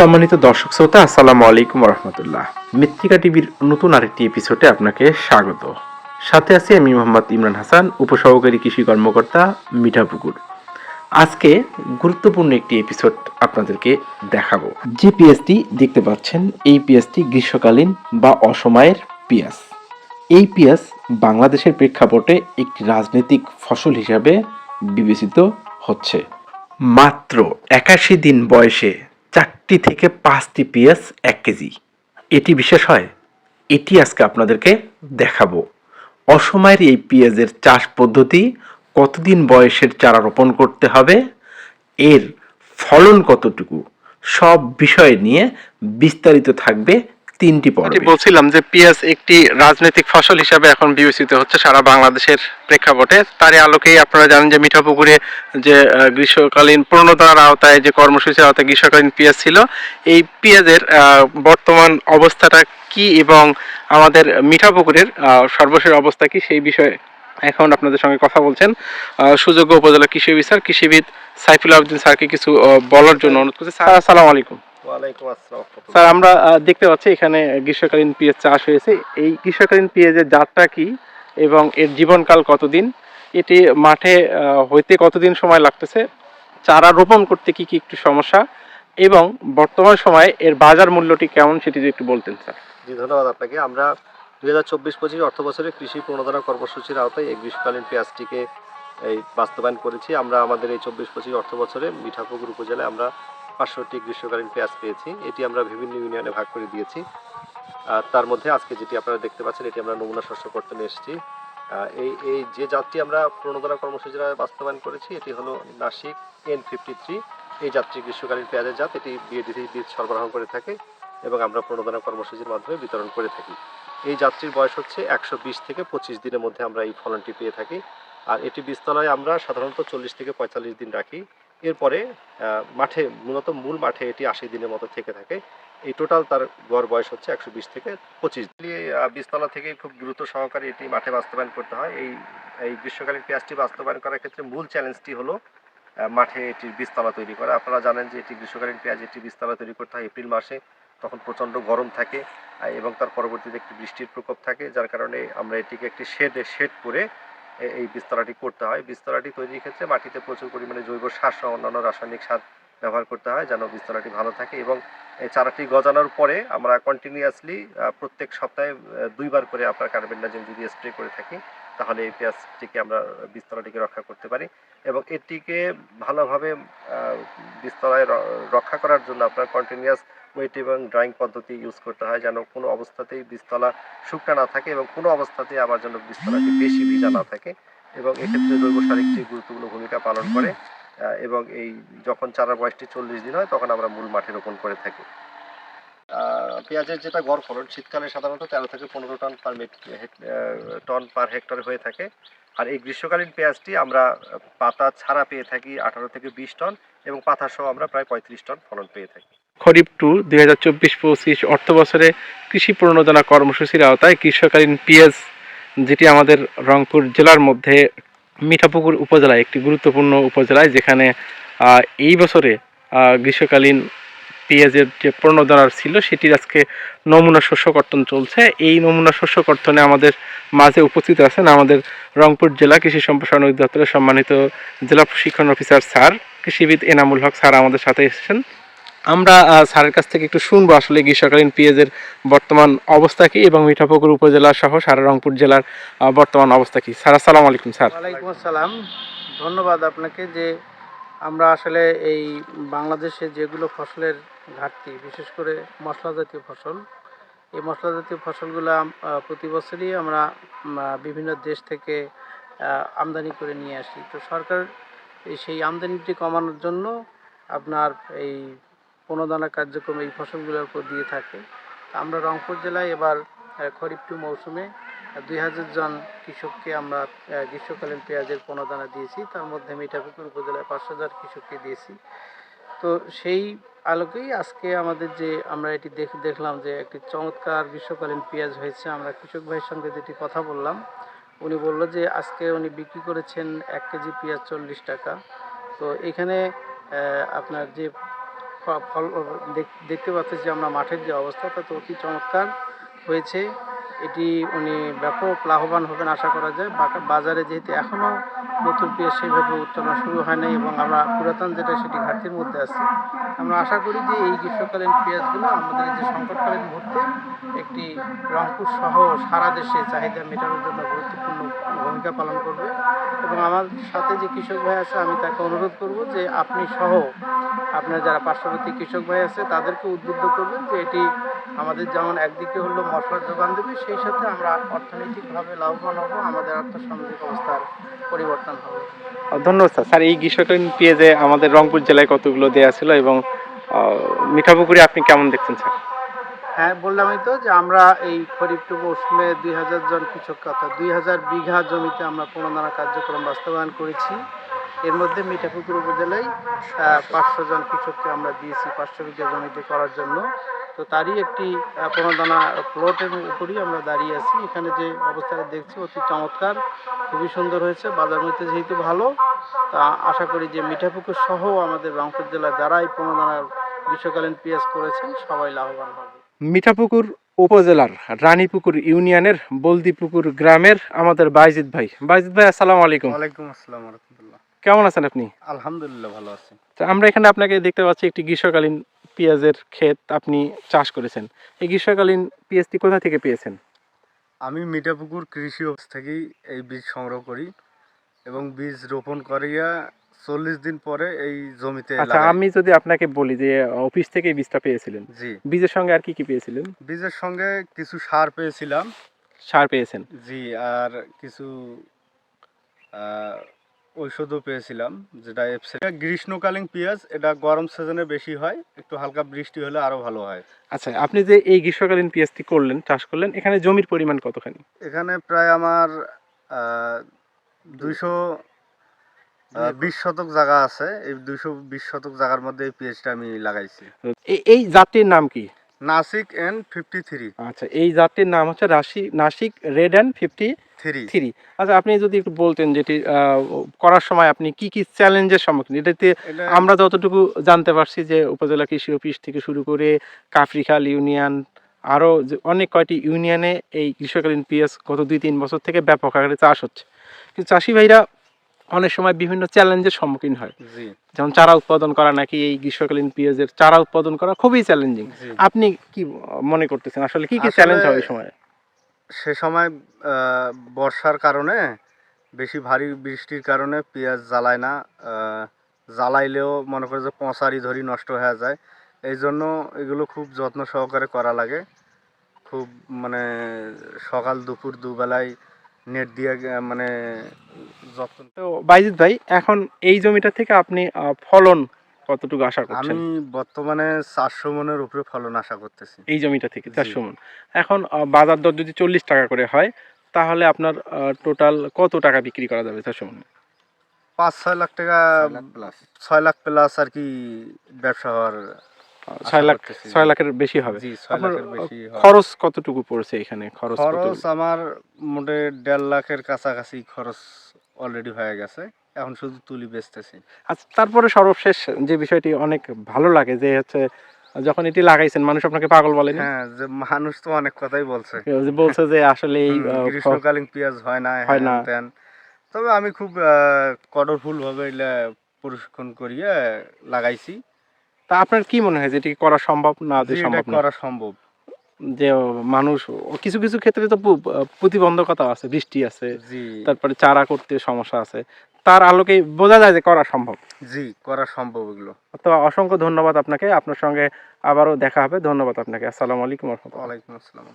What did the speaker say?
সম্মানিত দর্শক শ্রোতা, আসসালামু আলাইকুম রহমতুল্লাহ মৃত্তিকা টিভির নতুন আরেকটি এপিসোডে আপনাকে স্বাগত। সাথে আছি আমি মোহাম্মদ ইমরান হাসান, উপসহকারী কৃষি কর্মকর্তা মিঠাপুকুর আজকে গুরুত্বপূর্ণ একটি এপিসোড আপনাদেরকে দেখাবো। যে পিএসটি দেখতে পাচ্ছেন, এই পিএসটি গ্রীষ্মকালীন বা অসময়ের পিয়াজ। এই পিয়াজ বাংলাদেশের প্রেক্ষাপটে একটি রাজনৈতিক ফসল হিসাবে বিবেচিত হচ্ছে। মাত্র একাশি দিন বয়সে চারটি থেকে পাঁচটি পেঁয়াজ এক কেজি। এটি বিশেষ হয়। এটি আজকে আপনাদেরকে দেখাবো। অসময়ের এই পেঁয়াজের চাষ পদ্ধতি, কতদিন বয়সের চারা রোপণ করতে হবে, এর ফলন কতটুকু, সব বিষয় নিয়ে বিস্তারিত থাকবে তিনটি পর্বে। বলছিলাম যে পেঁয়াজ একটি রাজনৈতিক ফসল হিসাবে এখন বিবেচিত হচ্ছে সারা বাংলাদেশের প্রেক্ষাপটে। তারই আলোকেই আপনারা জানেন যে মিঠাপুকুরে যে গ্রীষ্মকালীন প্রণোদনার আওতায় যে কর্মসূচির আওতায় গ্রীষ্মকালীন পেঁয়াজ ছিল, এই পেঁয়াজের বর্তমান অবস্থাটা কি এবং আমাদের মিঠাপুকুরের সর্বশেষ অবস্থা কি সেই বিষয়ে এখন আপনাদের সঙ্গে কথা বলছেন। সুযোগ্য উপজেলা কৃষি অফিসার কৃষিবিদ সাইফুল আবদিন স্যারকে কিছু বলার জন্য অনুরোধ করছি। স্যার, আসসালামু আলাইকুম। স্যার আমরা দেখতে পাচ্ছি এখানে গ্রীষ্মকালীন পেঁয়াজ চাষ হয়েছে। এই গ্রীষ্মকালীন পেঁয়াজের জাতটা কি এবং এর জীবনকাল কতদিন? এটি মাঠে হইতে কতদিন সময় লাগতেছে? চারা রোপণ করতে কি কি একটু সমস্যা? এবং বর্তমান সময়ে এর বাজার মূল্যটি কেমন সেটি একটু বলতেন স্যার। জি ধন্যবাদ আপনাকে। আমরা দুই হাজার চব্বিশ পঁচিশ অর্থ বছরে কৃষি প্রণোদনা কর্মসূচির আওতায় এই গ্রীষ্মকালীন পেঁয়াজটিকে এই বাস্তবায়ন করেছি। আমরা আমাদের এই চব্বিশ পঁচিশ অর্থ বছরে মিঠাপুকুর উপজেলায় আমরা পাঁচশোটি গ্রীষ্মকালীন পেঁয়াজ পেয়েছি। এটি আমরা বিভিন্ন ইউনিয়নে ভাগ করে দিয়েছি। আর তার মধ্যে আজকে যেটি আপনারা দেখতে পাচ্ছেন, এটি আমরা নমুনা শস্য করতে নিয়ে এসেছি। এই এই যে জাতটি আমরা প্রণোদনা কর্মসূচির বাস্তবায়ন করেছি, এটি হলো নাসিক এন ফিফটি থ্রি এই জাতটি গ্রীষ্মকালীন পেঁয়াজের জাত, এটি বিএডিসি বীজ সরবরাহ করে থাকে এবং আমরা প্রণোদনা কর্মসূচির মাধ্যমে বিতরণ করে থাকি। এই যাত্রীর বয়স হচ্ছে একশো বিশ থেকে পঁচিশ দিনের মধ্যে আমরা এই ফলনটি পেয়ে থাকি। আর এটি বীজতলায় আমরা সাধারণত চল্লিশ থেকে পঁয়তাল্লিশ দিন রাখি। এরপরে মাঠে, মূলত মূল মাঠে এটি আশি দিনের মতো থেকে থাকে। এই টোটাল তার গড় বয়স হচ্ছে একশো বিশ থেকে পঁচিশ বীজতলা থেকে খুব গুরুত্ব সহকারে এটি মাঠে বাস্তবায়ন করতে হয়। এই এই গ্রীষ্মকালীন পেঁয়াজটি বাস্তবায়ন করার ক্ষেত্রে মূল চ্যালেঞ্জটি হলো মাঠে এটির বীজতলা তৈরি করা। আপনারা জানেন যে এটি গ্রীষ্মকালীন পেঁয়াজ, এটি বীজতলা তৈরি করতে হয় এপ্রিল মাসে, তখন প্রচণ্ড গরম থাকে এবং তার পরবর্তীতে একটি বৃষ্টির প্রকোপ থাকে, যার কারণে আমরা এটিকে একটি শেডে, শেড করে এই বীজতলাটি করতে হয়। বীজতলাটি তৈরির ক্ষেত্রে মাটিতে প্রচুর পরিমাণে জৈব সার সহ অন্যান্য রাসায়নিক সার ব্যবহার করতে হয় যেন বীজতলাটি ভালো থাকে এবং এই চারাটি গজানোর পরে আমরা কন্টিনিউয়াসলি প্রত্যেক সপ্তাহে দুইবার করে আপনার কার্বেন্ডাজিম যদি স্প্রে করে থাকি, তাহলে এই পেঁয়াজটিকে আমরা বীজতলাটিকে রক্ষা করতে পারি এবং এটিকে ভালোভাবে র- রক্ষা করার জন্য আপনার কন্টিনিউয়াস ওয়েট এবং ড্রয়িং পদ্ধতি ইউজ করতে হয় যেন কোনো অবস্থাতেই বীজতলা শুকনা না থাকে এবং কোনো অবস্থাতেই আবার যেন বীজতলাটি বেশি ভিজা না থাকে এবং এক্ষেত্রে জৈব সার একটি গুরুত্বপূর্ণ ভূমিকা পালন করে এবং এই যখন চারা বয়সটি চল্লিশ দিন হয় তখন আমরা মূল মাঠে রোপণ করে থাকি। পেঁয়াজের যেটা গড় ফলন শীতকালে সাধারণত তেরো থেকে পনেরো টন পার টন পার হেক্টরে হয়ে থাকে। আর এই গ্রীষ্মকালীন পেঁয়াজটি আমরা পাতা ছাড়া পেয়ে থাকি আঠারো থেকে বিশ টন এবং পাতা সহ আমরা প্রায় পঁয়ত্রিশ টন ফলন পেয়ে থাকি। খরিফ টু দুই হাজার চব্বিশ পঁচিশ অর্থ বছরে কৃষি প্রণোদনা কর্মসূচির আওতায় গ্রীষ্মকালীন পেঁয়াজ, যেটি আমাদের রংপুর জেলার মধ্যে মিঠাপুকুর উপজেলায় একটি গুরুত্বপূর্ণ উপজেলায়, যেখানে এই বছরে গ্রীষ্মকালীন পেঁয়াজের যে প্রণোদনার ছিল, সেটির আজকে নমুনা শস্য কর্তন চলছে। এই নমুনা শস্য কর্তনে আমাদের মাঝে উপস্থিত আছেন আমাদের রংপুর জেলা কৃষি সম্প্রসারণ অধিদপ্তরের সম্মানিত জেলা প্রশিক্ষণ অফিসার স্যার, কৃষিবিদ এনামুল হক স্যার আমাদের সাথে এসেছেন। আমরা স্যারের কাছ থেকে একটু শুনব আসলে গ্রীষ্মকালীন পেঁয়াজের বর্তমান অবস্থা কি এবং মিঠাপুকুর উপজেলা সহ সারা রংপুর জেলার বর্তমান অবস্থা কি। স্যার, আসসালামু আলাইকুম, স্যার। ওয়ালাইকুম আসসালাম। ধন্যবাদ আপনাকে যে আমরা আসলে এই বাংলাদেশে যেগুলো ফসলের ঘাটতি, বিশেষ করে মশলা জাতীয় ফসল, এই মশলা জাতীয় ফসলগুলো প্রতি বছরই আমরা বিভিন্ন দেশ থেকে আমদানি করে নিয়ে আসি। তো সরকার সেই আমদানিটি কমানোর জন্য আপনার এই প্রণোদনা কার্যক্রম এই ফসলগুলোর উপর দিয়ে থাকে। আমরা রংপুর জেলায় এবার খরিফ টু মৌসুমে দুই হাজার জন কৃষককে আমরা গ্রীষ্মকালীন পেঁয়াজের প্রণোদনা দিয়েছি। তার মধ্যে মিঠাপুকুর উপজেলায় পাঁচ হাজার কৃষককে দিয়েছি। তো সেই আলোকেই আজকে আমাদের যে আমরা এটি দেখ, দেখলাম যে একটি চমৎকার গ্রীষ্মকালীন পেঁয়াজ হয়েছে। আমরা কৃষক ভাইয়ের সঙ্গে যেটি কথা বললাম, উনি বলল যে আজকে উনি বিক্রি করেছেন এক কেজি পেঁয়াজ চল্লিশ টাকা। তো এখানে আপনার যে ফল দেখ- দেখতে পাচ্ছি যে আমরা মাঠের যে অবস্থা তাতে অতি চমৎকার হয়েছে। এটি উনি ব্যাপক লাভবান হবেন আশা করা যায়। বাজারে যেহেতু এখনও নতুন পেঁয়াজ সেইভাবে উত্তোলন শুরু হয় নাই এবং আমরা পুরাতন যেটা সেটি ঘাটতির মধ্যে আছি, আমরা আশা করি যে এই গ্রীষ্মকালীন পেঁয়াজগুলো আমাদের যে সংকটকালীন মুহূর্তে একটি রংপুর সহ সারা দেশে চাহিদা মেটানোর জন্য গুরুত্বপূর্ণ ভূমিকা পালন করবে। এবং আমার সাথে যে কৃষক ভাই আছে, আমি তাকে অনুরোধ করব যে আপনি সহ আপনার যারা পার্শ্ববর্তী কৃষক ভাই আছে তাদেরকে উদ্বুদ্ধ করবেন যে এটি আমাদের যেমন একদিকে হলো মশলার যোগান দেবে সেই সাথে আমরা অর্থনৈতিকভাবে লাভবান হব আমাদের আর্থসামাজিক অবস্থার পরিবর্তন হবে। ধন্যবাদ স্যার। স্যার এই গ্রীষ্মকালীন পেঁয়াজে আমাদের রংপুর জেলায় কতগুলো দেওয়া ছিল এবং মিঠাপুকুরে আপনি কেমন দেখছেন স্যার? হ্যাঁ বললামই তো যে আমরা এই খরিফ টু মৌসুমে দুই হাজার জন কৃষক অর্থাৎ দুই হাজার বিঘা জমিতে আমরা প্রণোদনা কার্যক্রম বাস্তবায়ন করেছি। এর মধ্যে মিঠাপুকুর উপজেলায় পাঁচশো জন কৃষককে আমরা দিয়েছি পাঁচশো বিঘা জমিতে করার জন্য। তো তারই একটি প্রণোদনা প্লটের উপরই আমরা দাঁড়িয়ে আছি। এখানে যে অবস্থাটা দেখছি অতি চমৎকার খুবই সুন্দর হয়েছে। বাজার মধ্যে যেহেতু ভালো তা আশা করি যে মিঠাপুকুর সহ আমাদের রংপুর জেলায় যারা এই প্রণোদনার গ্রীষ্মকালীন পেঁয়াজ করেছেন সবাই লাভবান হবে। মিঠাপুকুর উপজেলার রানীপুকুর ইউনিয়নের বলদিপুকুর গ্রামের আমাদের বাইজিৎ ভাই। বাইজিৎ ভাই আসসালামু আলাইকুম। ওয়ালাইকুম আসসালাম রহমতুল্লাহ। কেমন আছেন আপনি? আলহামদুলিল্লাহ ভালো আছি। তো আমরা এখানে আপনাকে দেখতে পাচ্ছি একটি গ্রীষ্মকালীন পেঁয়াজের ক্ষেত আপনি চাষ করেছেন। এই গ্রীষ্মকালীন পেঁয়াজটি কোথা থেকে পেয়েছেন? আমি মিঠাপুকুর কৃষি অফিস থেকেই এই বীজ সংগ্রহ করি এবং বীজ রোপণ করিয়া চল্লিশ দিন পরে এই জমিতে আচ্ছা আমি যদি আপনাকে বলি যে অফিস থেকে বীজটা পেয়েছিলেন জি। বীজের সঙ্গে আর কি কি পেয়েছিলেন? বীজের সঙ্গে কিছু সার পেয়েছিলাম। সার পেয়েছেন। জি আর কিছু আহ, ঔষধও পেয়েছিলাম যেটা এটা গ্রীষ্মকালীন পেঁয়াজ এটা গরম সিজনে বেশি হয় একটু হালকা বৃষ্টি হলে আরও ভালো হয়। আচ্ছা আপনি যে এই গ্রীষ্মকালীন পেঁয়াজটি করলেন চাষ করলেন এখানে জমির পরিমাণ কতখানি? এখানে প্রায় আমার দুইশো বিশ শতক জায়গা আছে এই দুইশো বিশ শতক জায়গার মধ্যে এই পেঁয়াজটা আমি লাগাইছি। এই- জাতটির নাম কি? নাসিক এন ফিফটি থ্রি আচ্ছা এই জাতটির নাম হচ্ছে রাশি Nashik red and fifty three three আচ্ছা আপনি যদি একটু বলতেন যেটি করার সময় আপনি কি কি চ্যালেঞ্জের সম্মুখীন? এটাতে আমরা যতটুকু জানতে পারছি যে উপজেলা কৃষি অফিস থেকে শুরু করে কাফরিখাল ইউনিয়ন আরও অনেক কয়টি ইউনিয়নে এই গ্রীষ্মকালীন পেঁয়াজ গত দুই তিন বছর থেকে ব্যাপক আকারে চাষ হচ্ছে। কিন্তু চাষি ভাইরা অনেক সময় বিভিন্ন চ্যালেঞ্জের সম্মুখীন হয়। যেমন চারা উৎপাদন করা নাকি এই গ্রীষ্মকালীন পেঁয়াজের চারা উৎপাদন করা খুবই চ্যালেঞ্জিং আপনি কি মনে করতেছেন? আসলে কি কি চ্যালেঞ্জ হয় এই সময়? সে সময় বর্ষার কারণে বেশি ভারী বৃষ্টির কারণে পেঁয়াজ জ্বালায় না। জ্বালাইলেও মনে করে যে পঁচারি ধরি নষ্ট হয়ে যায়। এই জন্য এগুলো খুব যত্ন সহকারে করা লাগে। খুব মানে সকাল দুপুর দুবেলায় নেট দিয়ে মানে যত্ন তো বাইজিৎ ভাই এখন এই জমিটা থেকে আপনি ফলন কতটুকু আশা করছেন? আমি বর্তমানে চারশো মনের উপরে ফলন আশা করতেছি। এই জমিটা থেকে চারশো মন। এখন বাজার দর যদি চল্লিশ টাকা করে হয় তাহলে আপনার টোটাল কত টাকা বিক্রি করা যাবে চারশো মনে? পাঁচ ছয় লাখ টাকা ছয় লাখ প্লাস আর কি ব্যবসা হওয়ার ছয় লাখ ছয় লাখের বেশি হবে। খরচ কতটুকু পড়ছে এখানে? খরচ খরচ আমার মোটে দেড় লাখের কাছাকাছি খরচ অলরেডি হয়ে গেছে। এখন শুধু তুলি বেচতেছি। আচ্ছা তারপরে সর্বশেষ যে বিষয়টি অনেক ভালো লাগে যে হচ্ছে যখন এটি লাগাইছেন মানুষ আপনাকে পাগল বলেন হ্যাঁ যে মানুষ তো অনেক কথাই বলছে। যে বলছে যে আসলে এই গ্রীষ্মকালীন পেঁয়াজ হয় না হয় না। তবে আমি খুব কঠোরফুল ভাবে প্রশিক্ষণ করিয়ে লাগাইছি। তা আপনার কি মনে হয় যে এটি করা সম্ভব না যে সম্ভব করা সম্ভব। যে মানুষ কিছু কিছু ক্ষেত্রে তো প্রতিবন্ধকতা আছে বৃষ্টি আছে তারপরে চারা করতে সমস্যা আছে। তার আলোকে বোঝা যায় যে করা সম্ভব। জি করা সম্ভব এগুলো। তো অসংখ্য ধন্যবাদ আপনাকে। আপনার সঙ্গে আবারও দেখা হবে। ধন্যবাদ আপনাকে। আসসালামু আলাইকুম ওয়ালাইকুম আসসালাম।